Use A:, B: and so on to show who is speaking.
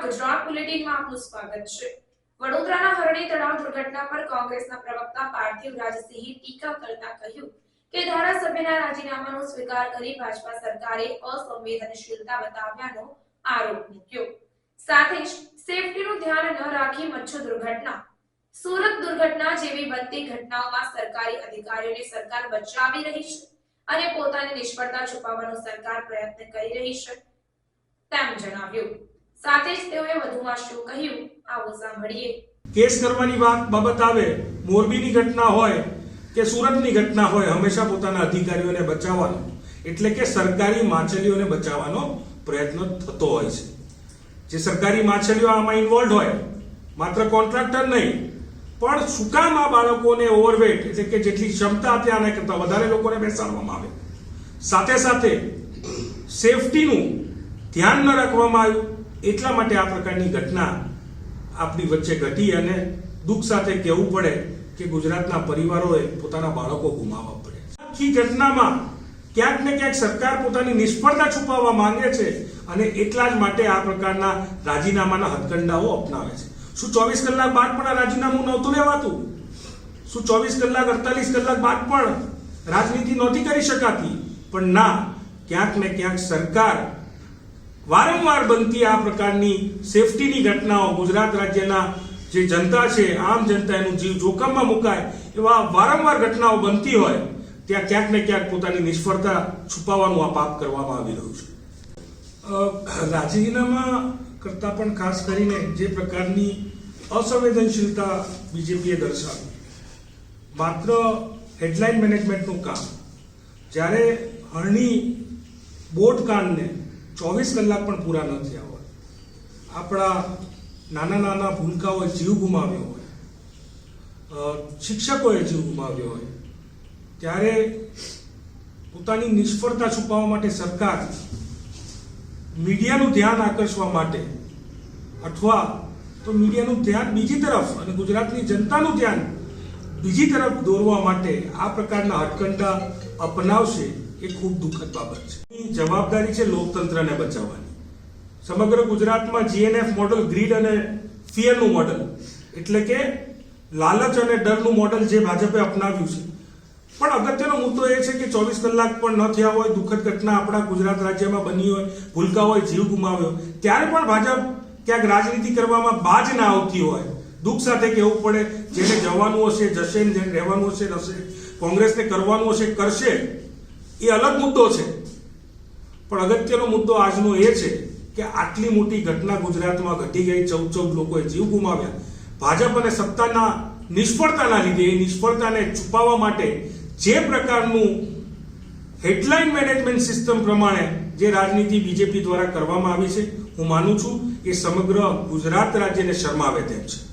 A: બુલેટિનમાં આપનું સ્વાગત છે. વડોદરાના હરણી તળાવ દુર્ઘટના પર કોંગ્રેસના પ્રવક્તા પાર્થિવ રાજસિંહે ટીકા કરતા કહ્યું કે ધારાસભ્યના રાજીનામાનો સ્વીકાર કરી ભાજપા સરકારે અસંવેદનશીલતા બતાવ્યાનો આરોપ મૂક્યો. સાથે જ સેફટીનું ધ્યાન ન રાખી મચ્છુ દુર્ઘટના. સુરત દુર્ઘટના જેવી બનતી ઘટનાઓમાં સરકારી અધિકારીઓને સરકાર બચાવી રહી છે અને પોતાની નિષ્ફળતા છુપાવવાનો સરકાર પ્રયત્ન કરી રહી છે, તેમ જણાવ્યું. સાથે જ તેઓએ વધુમાં શું કહ્યું, આવો સાંભળીએ.
B: કેસ કરવાની વાત બાબત આવે, મોરબીની ઘટના હોય કે સુરતની ઘટના હોય, હંમેશા પોતાના અધિકારીઓને બચાવવાનો, એટલે કે સરકારી માછલીઓને બચાવવાનો પ્રયત્ન થતો હોય છે. જે સરકારી માછલીઓ આમાં ઇન્વોલ્વ હોય, માત્ર કોન્ટ્રાક્ટર નહીં, પણ શું કામ આ બાળકોને ઓવરવેટ એટલે કે જેટલી ક્ષમતા ત્યાંના કરતા વધારે લોકોને બેસાડવામાં આવે. સાથે સાથે સેફટીનું ધ્યાન ન રાખવામાં આવ્યું. એટલા માટે આ પ્રકારની ઘટના આપણી વચ્ચે ઘટી અને દુઃખ સાથે કહેવું પડે કે ગુજરાતના પરિવારોએ પોતાના બાળકો ગુમાવવા પડે આખી ઘટનામાં ક્યાંક ને ક્યાંક સરકાર પોતાની નિષ્ફળતા છુપાવવા માંગે છે અને એટલા જ માટે આ પ્રકારના રાજીનામાના હથકંડાઓ અપનાવે છે. શું ચોવીસ કલાક બાદ પણ આ રાજીનામું નહોતું લેવાતું? શું ચોવીસ કલાક, અડતાલીસ કલાક બાદ પણ રાજનીતિ નહોતી કરી શકાતી? પણ ના, ક્યાંક ને ક્યાંક સરકાર વારંવાર બનતી આ પ્રકારની સેફટીની ઘટનાઓ ગુજરાત રાજ્યના જે જનતા છે, આમ જનતા એનું જીવ જોખમમાં મુકાય એવા વારંવાર ઘટનાઓ બનતી હોય, ત્યાં ક્યાંક ને ક્યાંક પોતાની નિષ્ફળતા છુપાવવાનું આ પાપ કરવામાં આવી રહ્યું છે. રાજીનામા કરતાં પણ ખાસ કરીને જે પ્રકારની અસંવેદનશીલતા બીજેપીએ દર્શાવી, માત્ર હેડલાઇન મેનેજમેન્ટનું કામ, જ્યારે હરણી બોટ કાંડને ચોવીસ કલાક પણ પૂરા ન થયા હોય. આપણા નાના નાના ભૂલકાઓએ જીવ ગુમાવ્યો હોય. શિક્ષકોએ જીવ ગુમાવ્યો હોય. ત્યારે પોતાની નિષ્ફળતા છુપાવવા માટે સરકાર મીડિયાનું ધ્યાન આકર્ષવા માટે અથવા તો મીડિયાનું ધ્યાન બીજી તરફ અને ગુજરાતની જનતાનું ધ્યાન બીજી તરફ દોરવા માટે આ પ્રકારના હટકંડા અપનાવશે. એ ખૂબ દુઃખદ બાબત છે. જવાબદારી છે લોકતંત્રને બચાવવાની. સમગ્ર ગુજરાતમાં જીએનએફ મોડલ ગ્રીડ અને ફિયરનું મોડલ એટલે કે લાલચ અને ડરનું મોડલ જે ભાજપે અપનાવ્યું છે. પણ અગત્યનો મુદ્દો એ છે કે ચોવીસ કલાક પણ ન થયા હોય, દુઃખદ ઘટના આપણા ગુજરાત રાજ્યમાં બની હોય, ભૂલકા હોય, જીવ ગુમાવ્યો ત્યારે પણ ભાજપ ક્યાંક રાજનીતિ કરવામાં બાજ ના આવતી હોય. દુઃખ સાથે કહેવું પડે, જેને જવાનું હશે, જશે ને જેને રહેવાનું હશે રહેશે કોંગ્રેસને કરવાનું હશે, કરશે. એ અલગ મુદ્દો છે. પણ અગત્યનો મુદ્દો આજનો એ છે કે આટલી મોટી ઘટના ગુજરાતમાં ઘટી ગઈ, ચૌદ ચૌદ લોકોએ જીવ ગુમાવ્યા. ભાજપ અને સત્તાના નિષ્ફળતાના લીધે, એ નિષ્ફળતાને છુપાવવા માટે જે પ્રકારનું હેડલાઇન મેનેજમેન્ટ સિસ્ટમ પ્રમાણે જે રાજનીતિ બીજેપી દ્વારા કરવામાં આવી છે, હું માનું છું એ સમગ્ર ગુજરાત રાજ્યને શરમાવે તેમ છે.